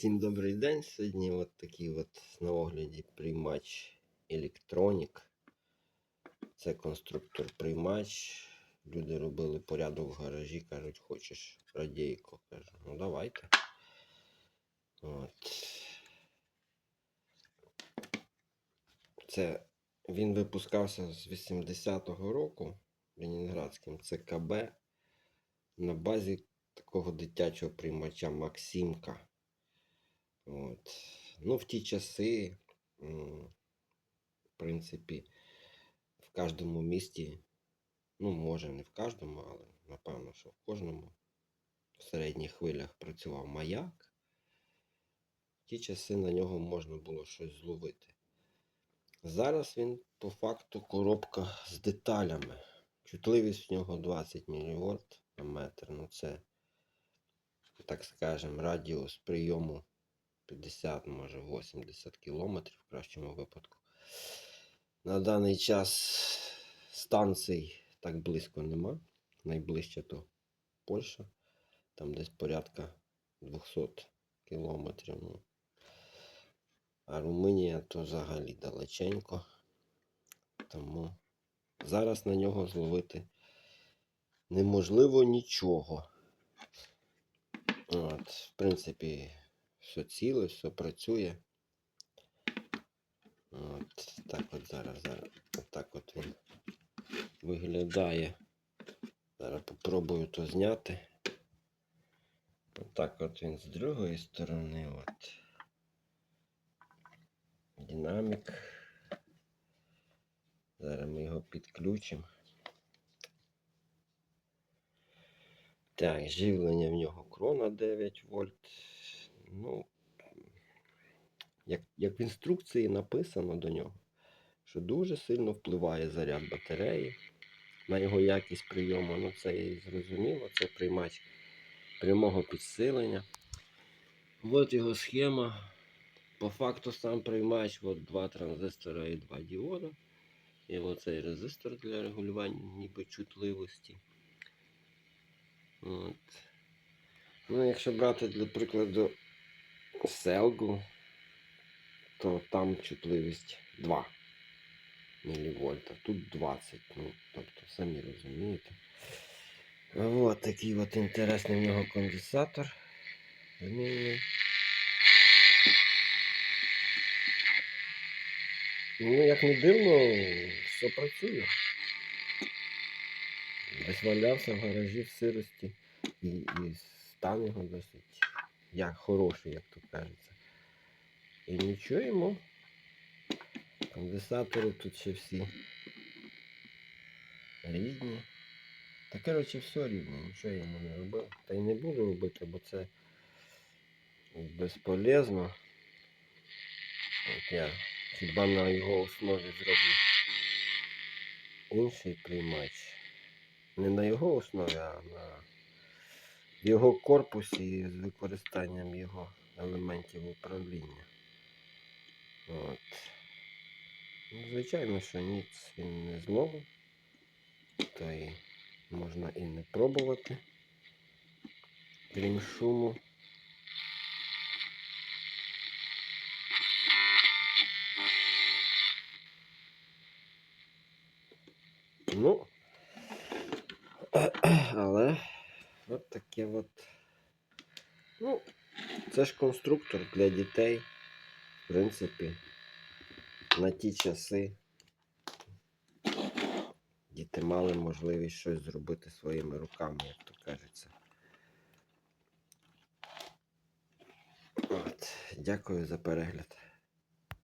Всім добрий день. Сьогодні от такий от на огляді приймач Electronic. Це конструктор приймач. Люди робили порядок в гаражі, кажуть, хочеш радійко. Кажу, ну давайте. От. Це він випускався з 80-го року Ленінградським ЦКБ на базі такого дитячого приймача Максимка. От. Ну, в ті часи, в принципі, в кожному місті, ну, може, не в кожному, але напевно, що в кожному в середніх хвилях працював маяк. В ті часи на нього можна було щось зловити. Зараз він по факту коробка з деталями. Чутливість в нього 20 мВ на метр. Ну це, так скажемо, радіус прийому 50, може 80 кілометрів в кращому випадку. На даний час станцій так близько нема. Найближче то Польща. Там десь порядка 200 кілометрів. Ну. А Румунія то взагалі далеченько. Тому зараз на нього зловити неможливо нічого. От, в принципі, все ціле, все працює. От, так от зараз, зараз. Так от він виглядає. Зараз попробую то зняти. Отак от він з другої сторони. От. Динамік. Зараз ми його підключимо. Так, живлення в нього крона 9 вольт. Ну, як, як в інструкції написано до нього, що дуже сильно впливає заряд батареї на його якість прийому. Ну, це і зрозуміло, це приймач прямого підсилення. От його схема. По факту сам приймач, от два транзистора і два діода. І оцей резистор для регулювання ніби чутливості. От. Ну, якщо брати для прикладу селгу, то там чутливість 2 мВ, тут 20. Ну, тобто, самі розумієте. От такий от інтересний в нього конденсатор. Ну, як не дивно, все працює. Десь валявся в гаражі в сирості. І, і стан його досить як хороший, як то кажеться. І нічого йому. Конденсатори тут ще всі рідні. Та коротше все рідне, нічого я йому не робив. Та й не буду робити, бо це безполезно. От я хіба на його основі зроблю інший приймач. Не на його основі, а на його корпусі з використанням його елементів управління. От. Ну, звичайно, що ніц він не зловив, то і можна і не пробувати, крім шуму. Ну, але от таке от. Ну, це ж конструктор для дітей. В принципі, на ті часи діти мали можливість щось зробити своїми руками, як то кажеться. От, дякую за перегляд.